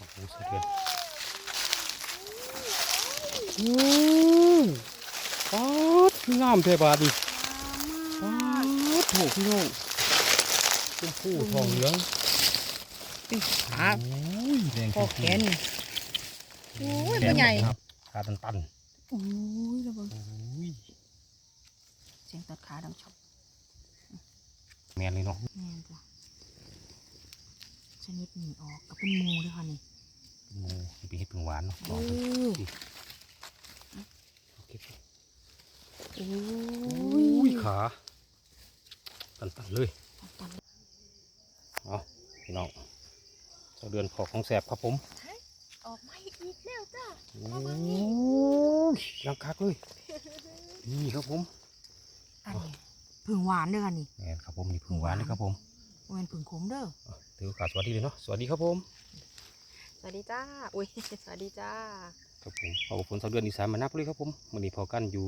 โอ้โหสะเทือนอืมป๊าดงามแท้บาดนี่ป๊าดโถพี่น้องชมพูทองเหลืองขาโอ้ยแดงพอแขนนี่โอ้ยแดมันงใหญ่ครับขาตันตันโอ้ยระเบิดๆโอ้ยเสียงตัดขาดังช็อปแมนเลยเนาะแม่นจ้ะชนิดหนีออกก็เป็นหมูด้วยค่ะนี่ โอ้ยไปเฮ็ดผึ่งหวานเนาะลโอ้องดูยเอาเก็บโอ้โอ้ยขาตันตันๆเลยตันเอาพี่น้องเจ้าเดือนขอของแสบครับผมออกมาอีกแล้วจ้าโอ้ยยังคักเลยนี่ครับผมอันนี้ผึ่งหวานเด้อค่ะนี่แม่นครับผมนี่พึ่งหวานเลยครับผมโมเป็นผึ่งขมเด้ออะถือโอกาสสวัสดีเลยเนาะสวัสดีครับผม สวัสดีจ้า อุ้ย สวัสดีจ้า ครับผมขอบคุณสาวเดือนอีสานมานับเลยครับผมวันนี้พอกันอยู่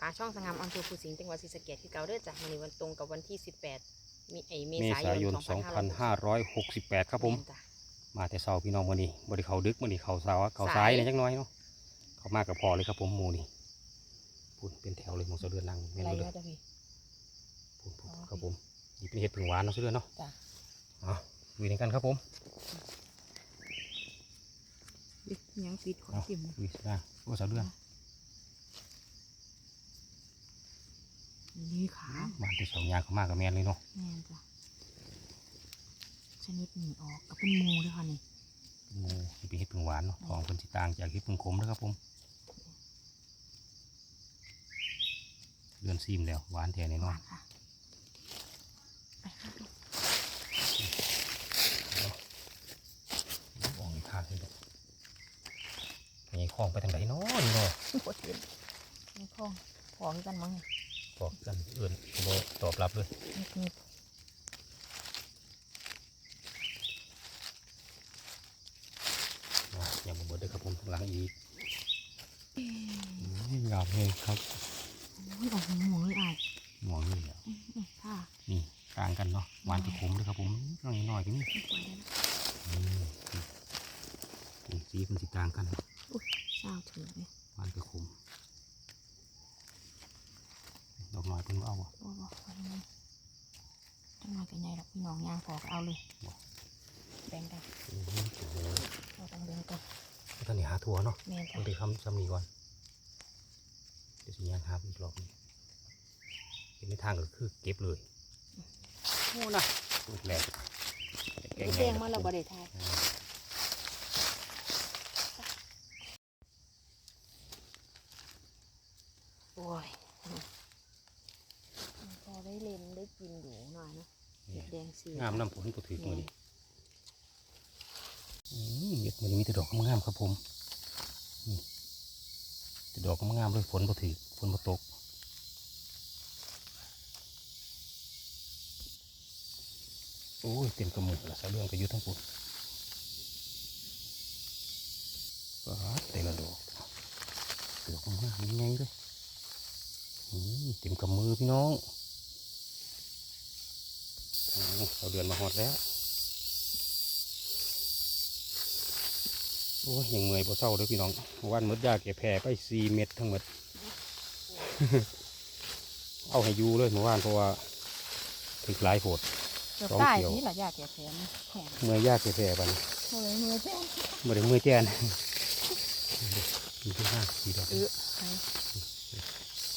ปลาช่องสงามอำเภอภูสิงห์จังหวัดศรีสะเกษที่เก่าเด้อจ้ะวันนี้วันตรงกับวันที่ 18 มีไอเมเมษาษายยน น 2568 ครับผมแนจ้ะมาแต่เช้าพี่น้องวันนี้บริเขาดึกวันนี้เขาสาวเขาซ้ายเนี่ยจักหน้อยเนาะเขามากกับพอเลยครับผมหมูนี่พูดเป็นแถวเลยหมองสาวเดือนนั่งแม่นอะไรบ่เลยวะจ้ะพี่ พูดพูดครับผมนี่เป็นเห็ดผึ่งหวานเนาะสาวเดือนเนาะจ้ะ อะลุยในกันครับผมอุ๊ ยยังปิดขอเอาจิ้มลุยนะโอ้สาวเดือนนี่ขาบ้านที่สองยางเขามากกับแมนเลยเนาะแม่นจ้ะชนิดหนีออกก็เป็นหมูด้วยค่ะนี่หมูนี่เป็นเห็ดผึ่งหวานเนาะของคนสิต่างจากเห็ดผึ่งขมนะครับผมเดือนซีมแล้วหวานแท้แน่นหอวานนค่ะ ไปค่ะลูก ออกอีกทางเลยเด้อมีคล องไปทางไหนเนาะนี่เนาะโคตรเย็นนี่ข้องของกันมั้งเนี่ยบอกกันเอื่นก็บ่ตอบรับเลยนี่คืออะยังบ่เบิดเด้อครับผมข้างหลังอีกอืมงามเลยครับโอ้ยออกหมูเลยอะหมองนี่แหละอื้ออื้อค่ะนี่ต่างกันเนาะหวานกับขมเด้อครับผมน้อยน้อยๆก็มีไม่ปล่อยได้แล้วอืมนี่สีมันสิต่างกันเศร้าถือเลย หวานกับขมด อกน้อยเพิ่นเอาบ่โอ้โหเอาเลยนะจังหวะกันใหญ่ดอกพี่น้องย่างพอก็เอาเลยแบ่งกันเราต้องแบ่งกันท่านนี่หาทัวเนาะม่นต้จ้ะองไปคำซ้ำนี้ก่อนเดี๋ยวสิย่างหาอีกรอบนึงเห็นในทางก็คือเก็บเลยโอ้นะลูกแรกแกงมาแล้วบริทายโอ้ยพอได้เล่นได้กินอยู่หน่อยเนาะ เห็ดแดงามน้ำผลตัวถือมือนี้อืมเห็ดมือนี้มีแต่ดอกงามครับผมนี่แต่ดอกงามเลยฝนบ่ถือฝนบ่ตกโอ้ยเต็มกระมือละสะเรื่องก็อยู่ทั้งปุ่นว้าดแต่ละดอกดอกงามยังไงเลยเต็มกำมือพี่น้อง เราเดือนมาหอดแล้ว โอ้ยยังเมื่อยพอเศร้าเด้อพี่น้องเมื่อวันมดยาเก็บแผ่ไปสี่เม็ดทั้งหมด เอาให้อยู่เลยเมื่อวานเพราะว่าถึกหลายโผดเกือบสองใต้เขียวนี่แหละยาแก่แผลมันแข็งเมื่อยยาเก็บแผ่บัดนเอาเลยมือแจ้งเมื่อได้เมื่อยแจ้นมีที่ห้าสี่ดอกเออไป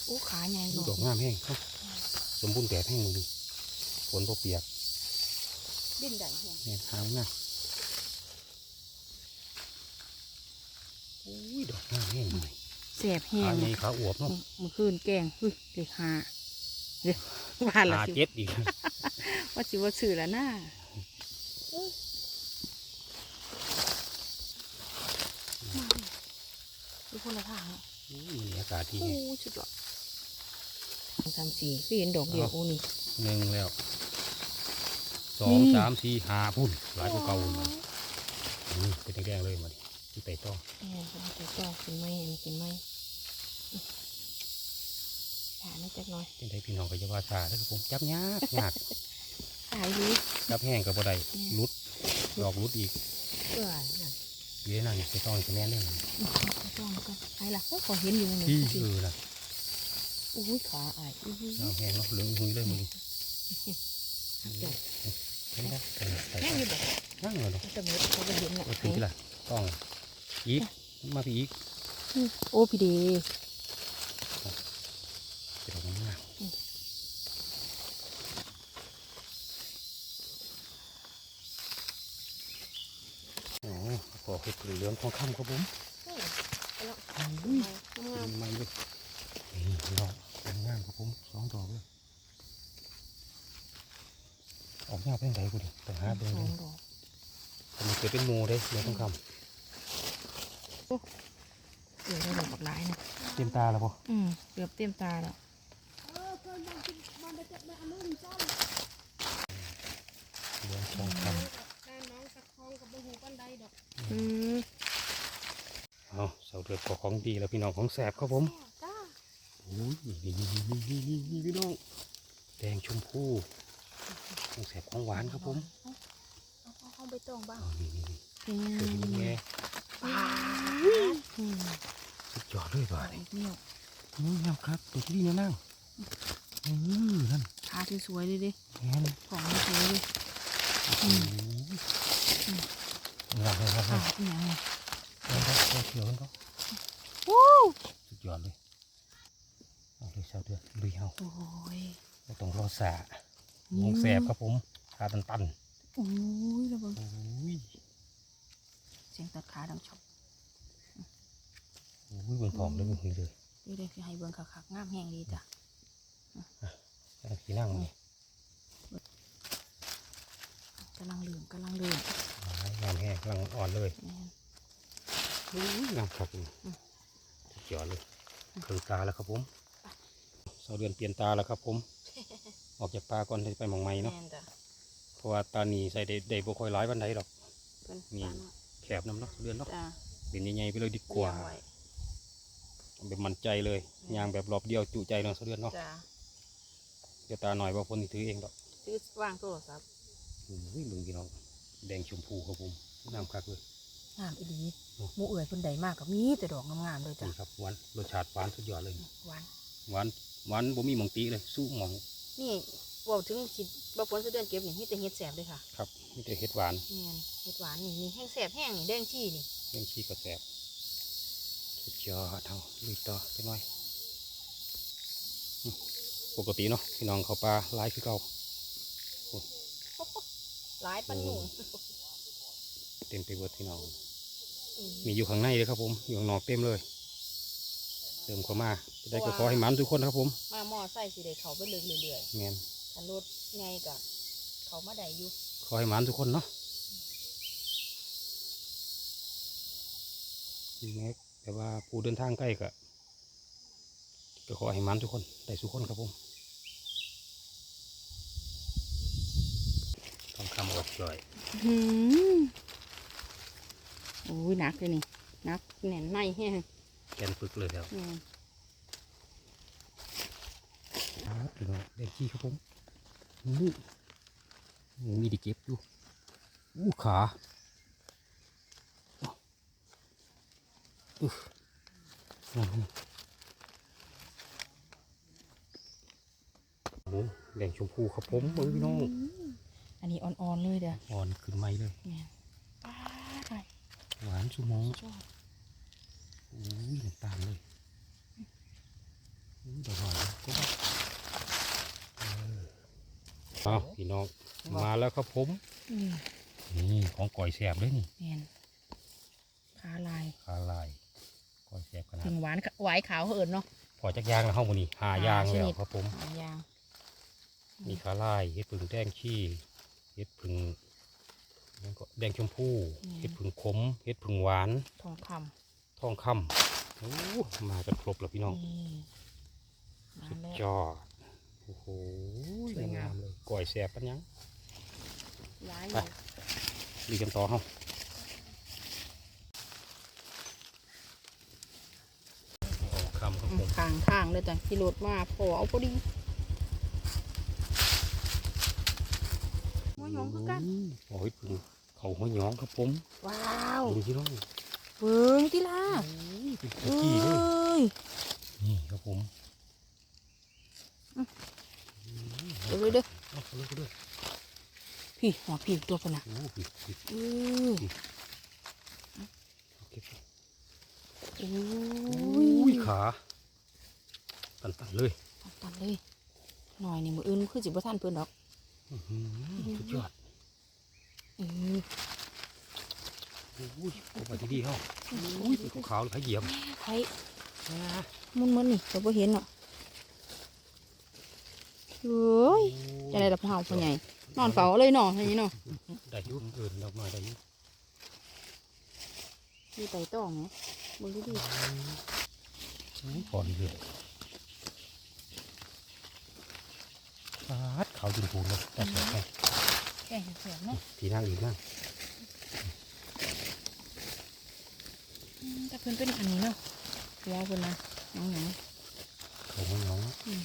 อู้ขาใหญ่หนดอกงามแห้งเอ้าสมบูรณ์แบบแห้งมือฝนพอเปียก ดิ้นได้เพียงเนี่ยหาหน้าอุ้ยดอกงามแห้งหน่อยเสียบแห้ขางใหญ่ขาอวบเนาะเมื่อคืนแกงเฮ้ยเด็กหาเด็กว่าละขาสิเจ็ดอีกว่าสิว่าสื่อแล้วน่าดูคนละทางเนาะอุ้ยมันอากาศดีโอ้ไงสุดยอดสองสามสี่พี่เห็นดอกเดียวเอาโอ้นี่หนึ่งแล้วส องนี่สามสี่ห้าพุ่นหลายกว่าเก่ามานี่เป็นแดงๆเลยมาดิที่ไต่ต้องแม่เป็นตัวต่อกินไหมอันนี้กินไหมขาไม่จักหน่อยเป็นไดพี่น้องก็จะว่าชาแล้วผมจับยากยากขายดีจับแห้งกับบ่ได้นี่รุดดอกรุดอีกเออนั่นเดี๋ยวนั่นไปต้องจะแม่นเลยต้องก็ไปละโอ้ยขอเห็นอยู่นี่พี่สิเออล่ะอุ้ยขาอายอุ้ยน้ำแห้งเนาะเหลืองหุยเลยมึงหักเจ้า เห็นปะเออใส่ แม่งอยู่บ่ นั่งเลยเนาะจะมืดเขาไปเห็นน่ะโอเคล่ะต้องอีกมาพี่อีกโอ้พี่เดเดี๋ยวมันงามโอ้ขอเห็ดเหลืองทองคำครับผมไปแล้วอุ้ยงามมีมันเลยนี่ดอกงามครับผมสองดอกเลยออกยากเป็นไงกูดิต้องหาเบิ่งสเลองย ดอกมันเกิดเป็นหมูเลยเหลืองทองคเดี๋ยวได้ดอกบักหลายนะำเต็มตาแล้วปะอืมเกือบเต็มตาแล้วเหลืองทองคอืมำเอาเสาเดือดของของดีแล้วพี่น้องของแสบครับผมจ้าโอ้ยนี่นี่นี่นี่นี่นี่พี่น้องแดงชมพูของแสบของหวานครับผม ไปตองบ้างเอานี่นี่นี่อืมเกิดเป็นไงอืมสุดยอดเลยบ่าเอาเนี่ยอีกเนี่ยนี่ยครับตัวที่นี่นั่งอือนั่นขาสวยๆเลยดิแง่นของสวยเลยอืมงามเลยครับขาเป็นยังไงเอาครับเอาเขียวกันก็วู้สุดยอดเลยเอาเลยเสาเดือดลุยเอาโอ้ยเราต้องรอสาลงแสบครับผมขาตันตัน โอ้ยระเบิดๆโอ้ยเสียงตัดขาดังชอบโอ้ยเบิ่งผอมเลยเบิ่งหือเลยเดี๋ยวๆให้เบิ่งคักๆงามแห้งดีจ้ะนั่งขี้นั่งนี่กำลังลืมกำลังลืมงามแห้งกำลังอ่อนเลยแม่นอุ้ยงามครับนี่อืมสุดยอดเลยเครื่องตาแล้วครับผมเสาเดือนเปลี่ยนตาแล้วครับผม ออกจากปลาก่อนที่ไปหมองไม้เนาะแม่นจ้ะเพ ราะว่าตานีใส่ได้ได้บ่ค่อยหลายวันใดดอก เพิ่นนี่ ตาเนาะแคบน้ำเนาะเดือนเนาะจ้ะเป็นใหญ่ๆไปเลยดีกว่าเลี้ยงไเอาแบบมั่นใจเลยยางแบบรอบเดียวจุใจเนาะเสาเดือนเนาะจ้ะเดี๋ยวตาหน่อยว่าคนที่ถือเองดอกซื้อวางโทรศัพท์อุ้ยมึงพี่น้องแดงชมพูครับผมงามคักเลย งามอีหลีโอ้ หมูเอื่อยเพิ่นใดมากก็มีแต่ดอกงามๆเลยจ้ะนี่ครับหวานรสชาติหวานสุดยอดเลย หวานหวานหวานบ่มีหมองตีเลย สู้หมองนี่เว่าถึงสิบ่ฝนสิเดือนเก็บนี่มีแต่เฮ็ดแสบเลยค่ะครับมีแต่เห็ดหวานแม่นเฮ็ดหวานนี่นี่แห้งแสบแห้งนี่แดงชี่นี่เรื่องขี้กระแสบสุดยอดเท่าลุยต่อไปหน่อยอืมปกติเนาะพี่น้องเขาปลาหลายคือเก่าหลายปันหนูเต็มไปหมดพี่น้องอืมมีอยู่ข้างในเลยครับผม อยู่ข้างนอกเต็มเลยเติมเข้ามาจะได้ก็ขอให้หมันทุกคนนะครับผม มาหม้อไส้สิได้เข้าไปเรื่อยแมนๆ คันรถไงก็เข้ามาได้อยู่ขอให้หมันทุกคนเนาะแม้แต่ว่าผู้เดินทางใกล้ก็ก็ขอให้หมันทุกคนได้ทุกคนครับผมทองคำออกจ่อยหืมโอ้ยหนักเลยนี่หนักแน่นในแห้งแกนปึกเลยแล้วแม่นครับพี่น้องเด็กขี้ครับผม นี่มีไดีเก็บอยู่อู้ขาอุ๊ยนั่นนี่โอ้แดงชมพูครับผมเอ้ยพี่น้อง อันนี้อ่อนๆเลยเด้ออ่อนขึ้นไม้เลยแม่นป้าดไปหวานชูมองชอบอุ้ยน้ำตาลเลยอุ้ยดอกหวานก็ว่าเออ เอาพี่น้องมาแล้วครับผมอืมนี่ของก่อยแสบเลยนี่แม่นขาลายขาลายก่อยแสบขนาดถึงหวานหวายขาวเขาเอิญเนาะพอจักยางแล้วเข้ามานี่หายางห้าชแล้นิวดครับผมหายางมีขาลายเห็ดผึ่งแดงขี้เห็ดผึ่งแล้วก็แดงชมพูเห็ดผึ่งขมเห็ดผึ่งหวานทองคทองคำโอ้มากันครบแล้วพี่น้องำนี่มาสุดแล้วยอด โอ้โหสวยงามเลยก่อยแสบปันยังหลายอไปยู่ดีกันต่อเฮาทองคำครับอืผมมข้างทางเลยจ้ะขี่รถมาพอเอาพอดีหัวหยองคือกันโอ้ยพึ่งขเขาหัวหยองครับผม ว้าวดูพี่น้องเบิ่งติล่ะเป็นตะเอ้กี้เลยยนี่ครับผม เดี๋ยวเด้อเอาไปเลยไปเลยพี่หัวพี่ตัวพนน่ะโอ้ผิดผิดเออเอาเก็บโอ้อุ้ยยขาตันตันๆเลยตัดเลยหน่อยนี่มืออื่นคือสิบ่ทันเพิ่นดอกอื้อหือสุดยอดเอออุ้ยเอาไปที่ดีเขาอุ้ยเป็นขาวๆเลยพายเหยียบไผมุนมันนี่เราบ่เห็นเนาะ เฮ้ยจะได้รับเฮาพ่อใหญ่นอนเฝ้าเลยเนาะอย่างนี้เนาะได้อยุ่เอินดอกไม้ได้อยุ่มีไตต้องเนาะมึงดูดิก่อนเลยฟาดขาวจนพูนเลยแต่สวยไปแก่เสียงเนาะทีนั่งอีกนั่งอืมแต่เพิ่นเป็นอันนี้เนาะหัวเพิ่นนะน้องหยังเขาหัวหยองเฮ้ย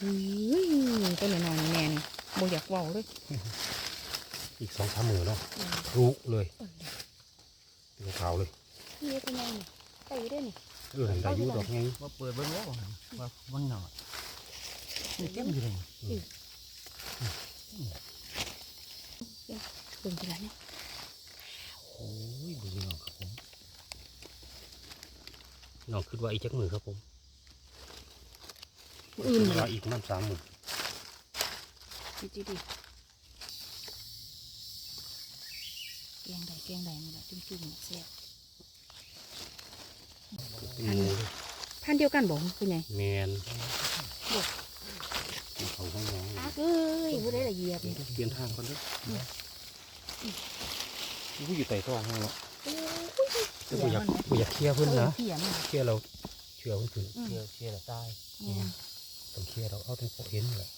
ตัวหน่อยๆแม่นี่บ่อยากเว้าเลยอีกสองสามมือเนาะอืมรุเลยเป็นขาวเลยนี่เป็นยังนี่ไปได้นี่เออเห็นได้อยุ่ดอกไงว่าเปิดเบิ้งว่าว่าวันหน่อยนี่เต็มอยู่เลยเบิ่งทีละเนี่ยโอ้ยดูพี่น้องครับผมน้องคิดว่าอีกจักมือครับผมมื้ ออื่นคิดเลว่ายอีกน้ำสามมือดิดิดิแกงใดแกงใดนี่แหละจุ่มๆเนี่ยแซ่บเป็นหมูเลยพันธุ์เดียวกันบ่คุณใหญ่แมนเขาหัวหยองตากเอ้ยบ่ได้ละเหยียบเดี๋ยวเปลี่ยนทางก่อนเด้อผู้อยู่ไต่ท้องห้องเนาะโอ้ยแต่บ่อยากบ่อยากเคลียร์เพิ่นนะเขียมันเคลียร์เราเชื่อเพิ่นขึ้นอืมเชียร์เชียร์ละใต้แม่น ต้องเคลียร์เราเอาทั้งพอเห็นเลย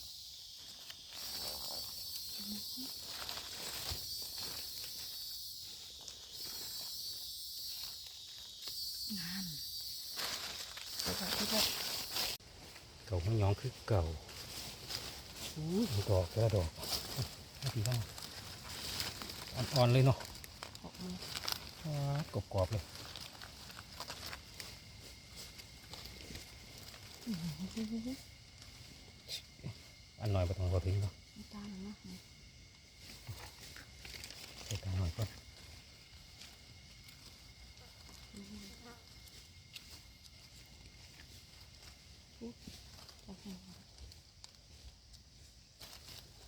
งามเดี๋ยวก่อนเดี๋ยวก่อนเก่าหัวหยองคือเก่าอู้ยดอกแต่ละดอกเอาพี่น้องอ่อนๆเลยเนาะออกมาว้ากรอบๆเลยอื้อหื ออันหน่อยไปทางพอถึงเนาะน้ำตาลเนาะใส่ตาหน่อยก่อนจับให้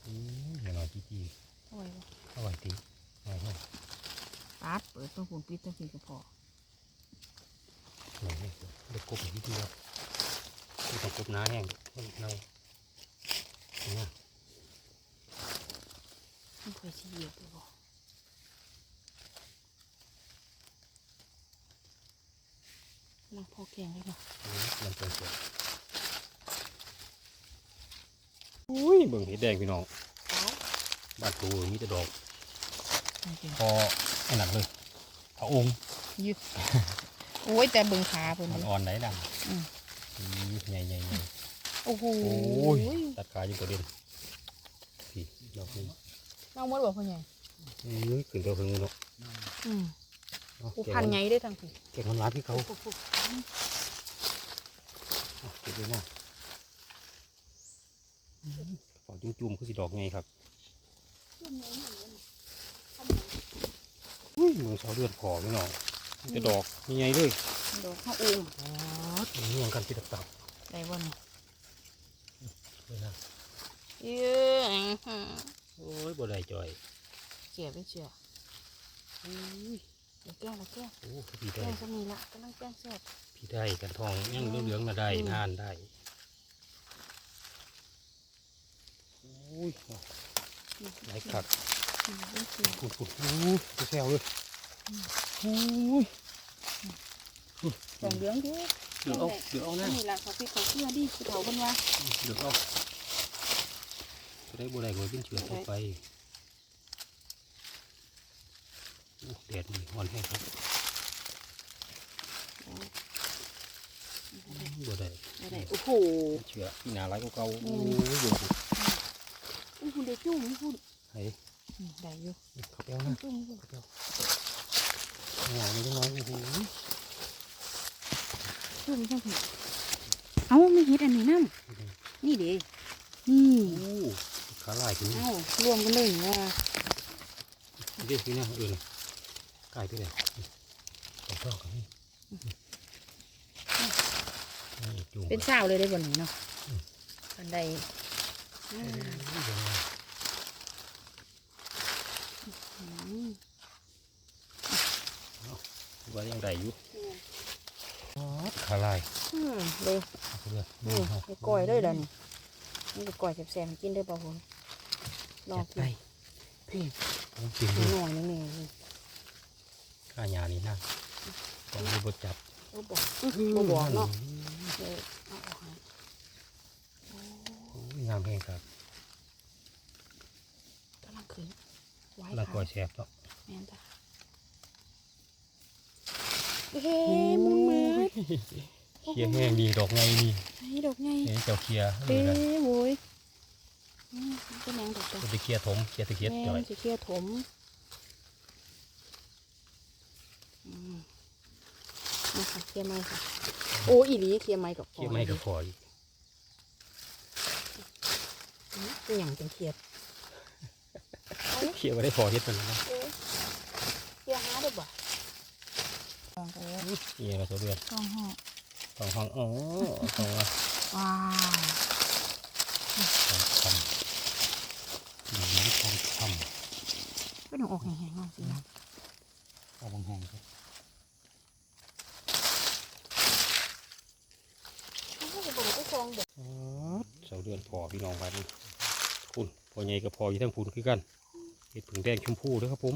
อู้ยหน่อยจีจีเอาไว้บ่เอาไว้ตีหน่อยหน่อยปาดเปิดต้องหุ่นปิดต้องสีก็พอหน่อยหน่อยเด็กกบจีจีครับไม่ต้องกบหน้าแห้งมันเน่า เนี่ยไม่เคยสิเหยียบเลยบ่นั่งพอแกงเลยเนาะมันเป็นสวยอุ้ยเบิ่งเห็ดแดงพี่น้องบ้านตูมีแต่ดอกจริงพอไอ้หนักเลยเอาองค์ๆยึดโอ้ยแต่เบิ่งขาเพิ่นมันเลยอ่อนไหนดังอืมใหญ่ใหญ่ใหญ่ โอ้โหโอ้ยตัดขาอยู่ตัวเด่นพี่ดอกนี้น้องมดบอกพ่อใหญ่อุ้ยขึ้นตัวเพิ่งเนาะอืมเอาผู้เก็บพันมันใหญ่ได้ทั้งพี่เก็บมันร้านที่เขาเอาเก็บไว้นะฝอกจุ่มๆคือสิดอกไงครับอุ้ยเมืองเสาเดือนพอไม่หน่อยมีแต่ดอกใหญ่ๆเลยดอกข้าวอุ้มเมืองกันที่ตับได้บ่เนี่ยๆเลยนะ เย้ยโอ้ยบ่ได้จ่อยเจียบไปเจียเดี๋ยวแก้งละแก้งโอ้พี่แก้ได้งก็มีละกำลังแก้งแซ่บพี่ได้กันทองยังเหลืองๆมาได้อืมนานได้โอ้ยไหลายคักอืมเป็นเสือปุดปุดๆโอ้ยไปแซวเลยโอ้ยสองเหลืองดิเดือดเอาเดือดเอานะนี่ละเขาพี่เขาเชื่อดิคือเขาเพิ่นว่าเดือดเอาจะ ได้บัวได้บัวเป็นเชือกเข้าไปโอ้แดดนี่ร้อนแห้งครับบัวได้บ่ได้โอ้โหเชือกที่หนาไรก็เก่าอืโอ้มยอยู่โอ้โหเด็กจุ่มนี่พูดไอ้อืมได้อยู่ขับเอานะขับเอาหงายนิดน้อยโอ้โหเพิ่มจังสิเอ้าไม่เฮ็ดอันนี้นํนี่เด้นี่โอ้ ขาลายขึ้นเอ้ารวมกันเลยว่าเด็กนี่นะเออไก่ไปเลยสองดอกกันนี่นี่จูงเป็นสาวเลยได้บ่นี้เนาะอันใดอ่าอืมว่ายังได้อยู่ขาลายอืมเลยเลือดนี่ไปก้อยเลยเด้อนี่นี่ไปก้อยแซ่บๆให้กินเด้อป่าวผม ลองจัดกิไปนพี่ผมกินหดูน่อยนี่แม่นี่ข้าหยานี่นะต้องดูบดจับโอ้บอกบ่บอกเนาะเออเอาออกให้โอ้ยงามแห้งครับกำลังขึ้นไว้แล้วก็ค่ะแสบเนาะแม่นจ้ะเฮ้มุนมืดเคียแห้งดีดอกไงนี่ไอ้ดอกไงเห็นเจ้าเคียเอเอ้อนะโว้ย อืมมันเป็นหยังดอกจ้ะมันจะเคียถมเคียตะเคียดแม่จ่อยนสิเคลียร์ถมอืมมาค่ะเคลียร์ไม้ค่ะ โอ้อีหลีเคลียร์ไม้กับพอเคียไม่ก็พออีกอืมเป็นหยังเป็นเคลียร์เคียไว้ได้พอเฮ็ดมันนะเอ้ยเคลียร์หาได้บ่ลองไปนี่เราตัวเดือนลองห้องสองห้องอ๋อสองอะว้าวสองคำห นึ่งน้ำทองคำก็ต้องออกแห้งๆลองสินะเอาบางแห้งครับโอ้ยบ่ได้ไปซองเด้ออ๋อเสาเดือนพอพี่น้องวันนี้คุณพอใหญ่กับพออยู่ทั้งคุณคือกันเห็ดผึ่งแดงชมพูด้วยครับผม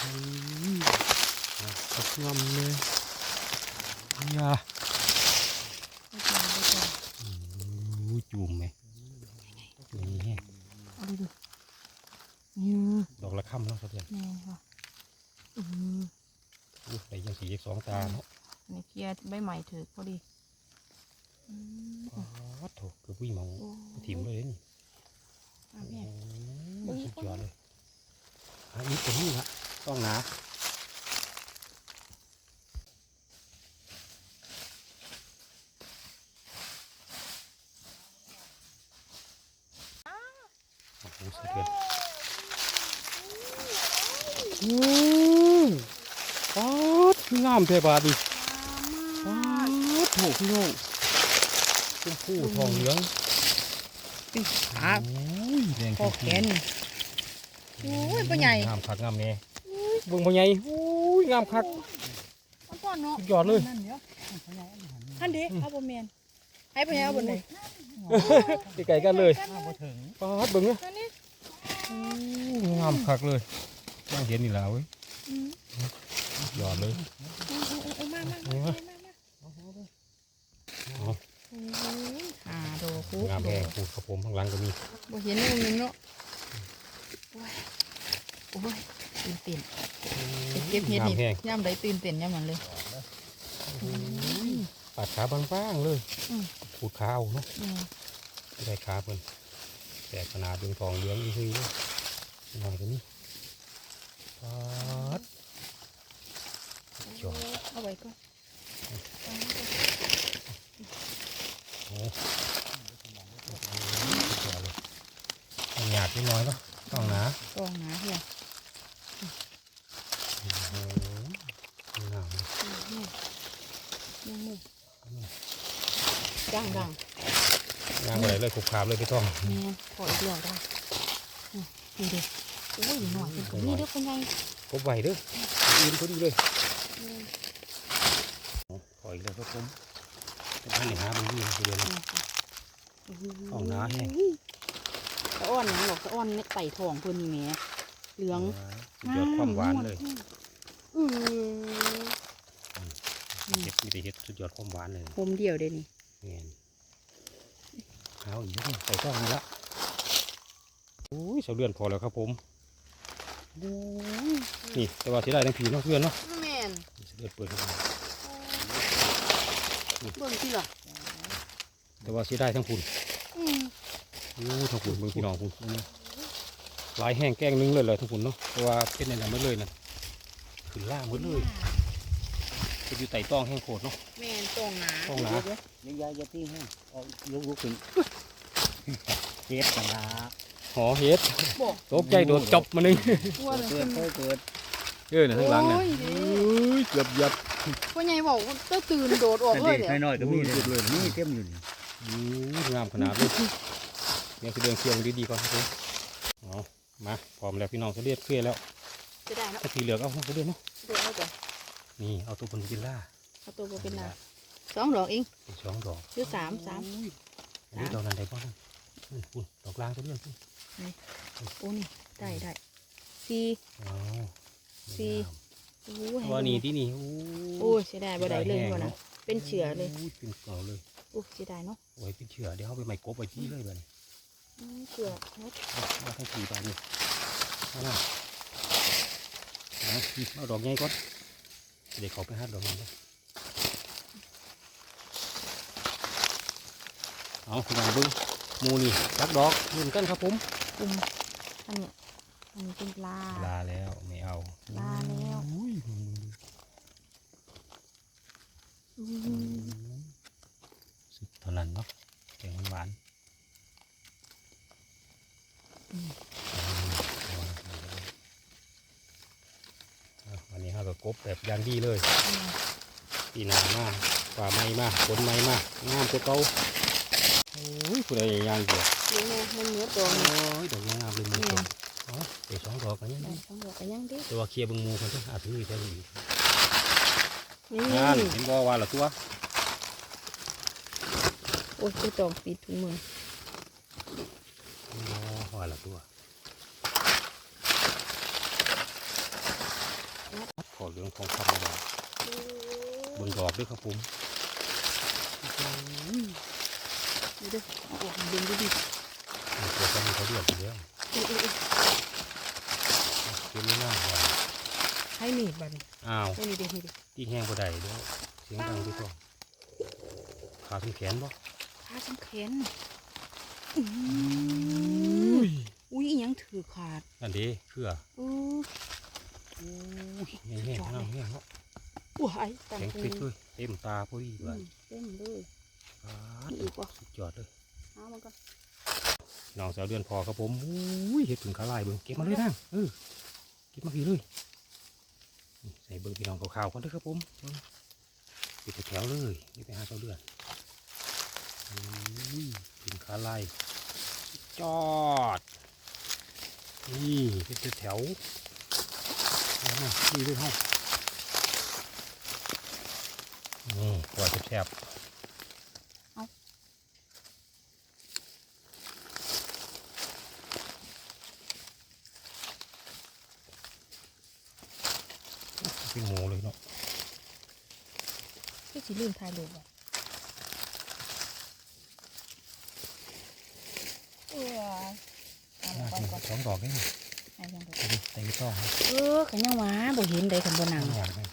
อืมอะสักงำเลยยาไปซองไปซองอู้จุ่มไหมนี่แห้ง เอาดูดูนี่ ดอก ละค่ำเนาะครับเดือนแม่นค่ะอืมอู้ใส่ยังสีสองตาเนาะอันนี่เคลียร์ใบใหม่ถือพอดีอืมอ๋อโถคือผู้หญิงมองโอ้ถิ่มเลยนี่เอาแม่ โอ้ยสุดยอดเลยอันนี้เป็นนี่ละต้องหนาโอ้โหสะเทือน อืมป๊าดคืองามแท้บาดดิป๊าดโถพี่น้องชมพูทองเหลืองเป็นขาโอ้ยแดงคอแขนโอ้ยปัญใหญ่งามคักงามแน่เบิ่งปัญใหญ่โอ้ยงามคักมันก่อนเนาะสุดยอดเลยนั่นเดี๋ยวท่านเด็เอาบะเมียนให้ปัญญาเอาบนไหนไกลๆกันเลยมาบ่ถึงป๊าดเบิ่งเนี่ยอันนี้งามคักเลย ย่างเห็นนี่แล้วเว้ยอืมสุดยอดเลยมามามามามาโอ้ยอ่าโดคุงามแพงปูกระผมข้างหลังก็มีบ่เห็นเลยมันเนาะโอ้ยโอ้ยตื่นเต้นเก็บเห็ดนี่ย่ำใดตื่นเต้นย่ำมันเลยปาดขาบางๆเลยอืมปูดขาเอาเนาะได้ขาเพิ่นแต่ขนาดเรื่องทองเหลืองอีกทีเลยงามก็มี ปาดสุดยอดเอาไว้ก่อนโอ้หยาดนิดน้อยเนาะต้องหนากองหนาเฮียโอ้โหงามเลยยังมุมดังดังงามอะไรเลยขุบขาบเลยพี่ทองแม่ขออีกเรื่องได้อืมดูดิโอ้ยหน่อยเป็นคนนี้เด้อเป็นไงกบไหวเด้ออื่นพอดีเลยขออีกแล้วครับผมเป็นท่านหนึ่งหาบางที่นะเดือนนี้เอาหนาแห้งสะอ้อนหยังหรอกสะอ้อนเนี่ยไต่ทองเพิ่นนี่แหม่เหลืองสุดยอดความหวานเลยอือเห็ดมีแต่เห็ดสุดยอดความหวานเลยผมเดียวเด้นี่เงี้ยเอาอีกแล้วใส่ต้องนี่ละโอ้ยเสาเดือนพอแล้วครับผมโอ้ย นี่แต่ว่าเสียดายทั้งผีเนาะเพื่อนเนาะแม่นเสาเดือนเปิดให้ดูเบิ่งสิล่ะแต่ว่าเสียดายทั้งผุนอืมโอ้ทั้งผุนเบิ่งพี่น้องผุนหลายแห้งแกล้งนึงเลยเลยทุกคนเนาะเพราะว่าเป็นอะไรไม่เลยนะขึ้นล่างหมดเลยเป็นอยู่ไต่ต้องแห้งโคตรเนาะแม่นตรงหนาตรงหนายังยายจะตีให้ออกยกลุกขึ้นเจ็บกันละ หอเฮ็ดบอกตกใจโดนจบมาหนึงกลัวเลยเกิขึ้ดนเคยเกิดเออน่ะข้างหลังน่ะโอ้ยดิอุ้ยเกือบเหยับพ่อใหญ่บอกว่าเต้าตื่นโดดออกเลยเดี๋ยวน้อยๆก็มีเลยนี่เต็มอยู่นี่อู้งามขนาดเลยเดี๋ยวคือเดินเคลียร์ดีๆก่อนครับผมเอามาพร้อมแล้วพี่น้องจะเรียกเคลียร์แล้วจะได้เนาะถ้าสีเหลืองเอาเขาเรียกเนาะเดี๋ยวเอาก่อนนี่เอาตัวบนวิลล่าเอาตัวบ่เป็นลาสองดอกเองอีกสองดอกหรือสามสามอันนี้ดอกนั้นได้บ้างอืมอุ่นดอกกลางตัวเดียวพุ่ นโอ้นี่ได้ได้สี่เอาสี่โอ้ยว่านี่ที่นี่โอ้ยเสียดายบ่ได้เลยว่ะนะเป็นเฉือเลยโเป็นเก่าเลยโอ้ยเสียดายเนาะโอ้ยเป็นเชื่อเดี๋ยวเอาไปใหม่กบไปที่เลยบ้านี้อืมเฉือเนาะเอาเอาทั้งสี่บาทนี่เอาล่ะเอาเอาดอกใหญ่ก่อนเดี๋ยวเขาไปหาดอกนั้นเลยเอาอย่างเบึ้งหมูนี่รักดอกยืนกันครับผม กลุ่มอันเนี้ยอันนี้เป็นปลาลาแล้วไม่เอาลาแล้วอุ้ยมึงอืมสุดเท่านั้นเนาะแกงหวานเอาวันนี้เราก็กบแบบอยางดีเลยปีหนามากป่าไม้มากฝนไม้มากงามตัวเก่าโอ้ยผู้ใดยางเดียวเลี้ยงแม่มันเนื้อตัวโอ้นี่ยดอกงามเลยมือสองอ๋อเดี๋ยวสองดอกกันยังได้ดีสองดอกกันยังดิแต่ว่าเคลียร์เบึงหมูคนต้องอาถือได้อีกนี่งานเห็นบ่ว่าละตัวโอ้ยตัวจอมปิดถุงมือเห็นบ่ว่าละตัวขอเรื่องของคำมาบนดอกด้วยครับผม ดูดิเอาออกมาดึงดูดิตัวกันเขาเดือดอยู่แล้วเจ็บไม่น่าว่าให้มีดบัดนอ้าวให้มีด็กมีด็กตีแห้งบ่ได้เด้อเสียงดังที่ตัวขาถึงแขนบ่ขาสำแขนอื้อหืออุ้ยยังถือขาดนั่นเด้เครืออู้อุ้ยแห้งๆน้ำแห้งเนาะอู้ไอ้ตังแข็งติดเลยเต็มตาพอดีเลยเต็มเลย อ่ามีอีกวะสุดยอดเลยเอามันก็น้องสาวเดือนพอครับผมอุ้ยเห็ดถึงขาลายเบิ่งเก็บมาเลยนะเออเก็บมาพี่เลยนี่ใส่เบิ่งพี่น้องขาวๆกันเด้อครับผมเบิ่งปิดแถวๆเลยนี่ไปหาสาวเดือนอุ้ยถึงขาลายสุดยอดนี่เป็นแถวๆเอามานี่ด้วยเฮานี่กว่าแซ่บๆ เป็นหมูเลยเนาะพี่สิลืมถ่ายรูปอะเออเอาอ่าไปก่อนสองดอกได้ไหมให้ยังดูเอาดิใส่ไม่ต้องนะเออขันยังหวาบ่เห็นได้ขันบ่นังไม่อยากให้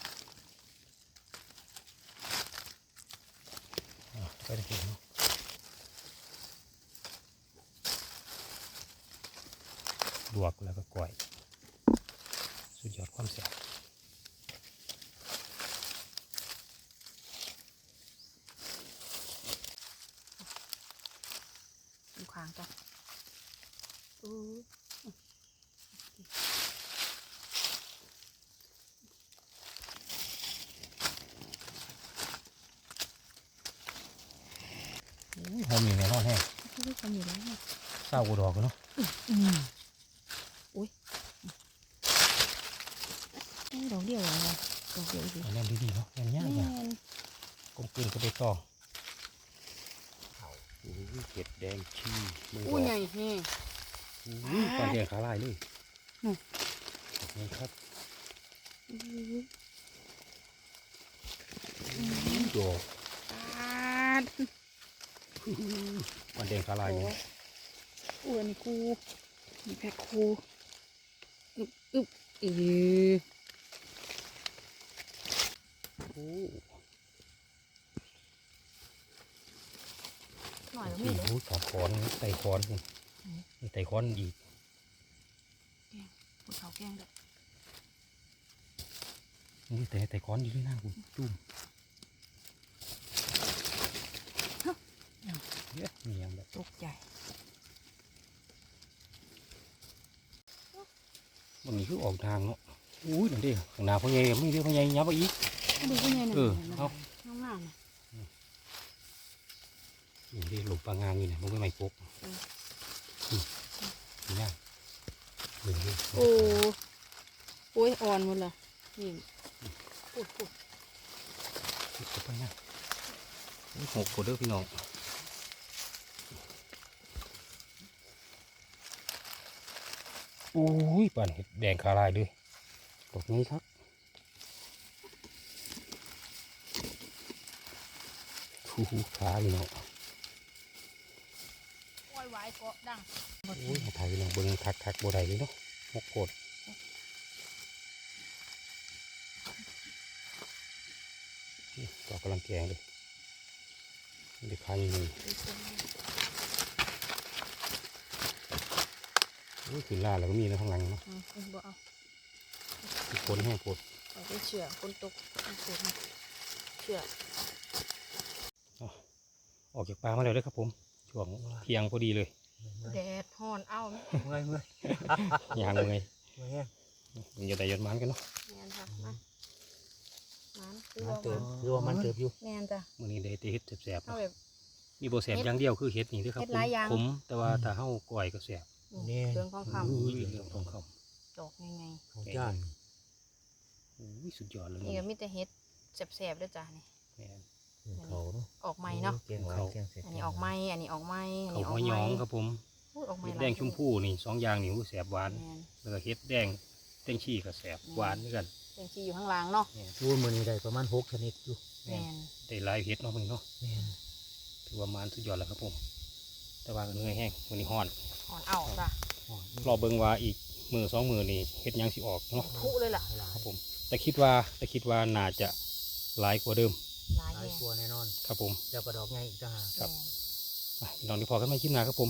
อะไปได้เห็นเนาะลวกแล้วก็ก่อย สุดยอดความแซ่บ อยู่ข้างกันเออ อุ้ย หอมมีแน่นอนแห้งพี่ทำอยู่แล้วเศร้ากูดอกกันเนาะอืมอุ้ยนี่ดอกเดียวเหรอวะดอกเดียวสิเอาแน่นดีๆเนาะแน่นยากแม่เนี่ยนกลมกลืนก็ไปต่ออุ้ยเห็ดแดงชี้มึงดอู้อกใหญ่แห้งอุ้ยปลาแดงขาลายเลยอืมนี่ครับอู้ดอกปาด ปลาแดงขาลายโอ้เนี่ยอ้วนกูมีแพ็คคูอึบอึบอีโอ้หน่อยแล้วที่ไม่เหลือรู้ถอดคอนไต่คอนนี่นี่ไต่คอนอีกแกงดอกนี่แต่แต่ก้อนอยู่ด้วยหน้าคุณจุ่ม เยอะมีอย่างแบบตกใจมันมีคือออกทางเนาะอุ้ยนั่นดิข้างหน้าพ่อใหญ่ไม่ได้พ่อใหญ่ยับไปอีกดูก็ยังเออเอาข้างล่างน่ะนี่ดิหลบปลางางอยู่เนี่ยมันก็ไม่ปกอืมอืมนี่นะหนึ่งดิโอ้โอ้ยอ่อนหมดเลยนี่พูดพูดติดเข้าไปนะนี่หกกดเด้อพี่น้อง อุ้ยป่านเห็ดแดงคาลายเลยดอกนี้ครับคู่ขาพี่น้องโอ้ยไหวเกาะดังโอ้ยมาถ่ายพี่น้องเบิ้งคักคักๆบ่ได้เลยเนาะหกกดนี่ดอกกำลังแกงเลยเด็กขายยังไงโอ้ยขึ้นล่าแล้วก็มีนะข้างหลังเนาะอืมบ่เอาทุกคนแห้งปวดเอาไปเชื่อคนตกเอาเสือมาเชื่อออกจากป่ามาแล้วเด้อครับผมช่วงเที่ยงพอดีเลยแดดฮ้อนเอ้าเมื่อยเมื่อยยางเลยเมื่อยแห้งมันจะได้ยนมันกันเนาะแมนค่ะมามันคือมันว่าเติมัมนคือว่ามันเติมอยู่แมนจ้ะมื้อนี้ได้แต่เฮ็ดแสบๆเอาเนาะแบบมีบ่แสบอย่างเดียวคือเฮ็ดนี่เด้อครับเฮ็ดหลายอย่างผมแต่ว่าถ้าเฮาก่อยก็แสบ นี่เครื่องของคอุ้ยเรื่องของเขาำดอกยังไงของจ้านอุ้ยสุดยอดเลยนี่ก็มีแต่เฮ็ดแสบๆด้วยจ้ะนี่ แม่น เขาเนาะออกใหม่เนาะ เกียงหวานเขาเกียงเสร็จอันนี้ออกใหม่อันนี้ออกใหม่อันเขานี้อหัอวกหใหยม่องครับผมอุ้ยออกใหม่เห็ดแดงชมพูนี่สองอย่างนี่อู้แสบหวาน แมนแล้วก็เห็ดแดงแตงชี่ก็แสบหวานเหมือนกันเป็นชีอยู่ข้างล่างเนาะรู้มือนี้ได้ประมาณหกชนิดอยู่แมนได้หลายเห็ดเนาะมื้อนี้เนาะแม่นถือว่ามันสุดยอดแล้วครับผม แต่ว่าก็เหนื่อยแห้งมื้อนี้ฮ้อนอ่อนเอาจ้ะอ๋อรอเบิ่งว่าอีกมือสองมือนี่เห็ดหยังสิออกเนาะพุเลยล่ะหลายครับผม แต่คิดว่าแต่คิดว่าน่าจะหลายกว่าเดิมหลายหลายแห่งกลัวแน่นอนครับผมเจ้ากระดอกไงอีกต่างหากครับแม่นอะพี่น้องที่พอกันไหมคลิปหน้าครับผม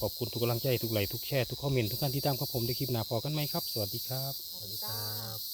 ขอบคุณทุกกำลังใจทุกไลค์ทุกแชร์ทุกคอมเมนต์ทุกการที่ตามครับผมในคลิปหน้าพอกันไหมครับ สวัสดีครับสสวัวัสสดีดีคจ้ารับ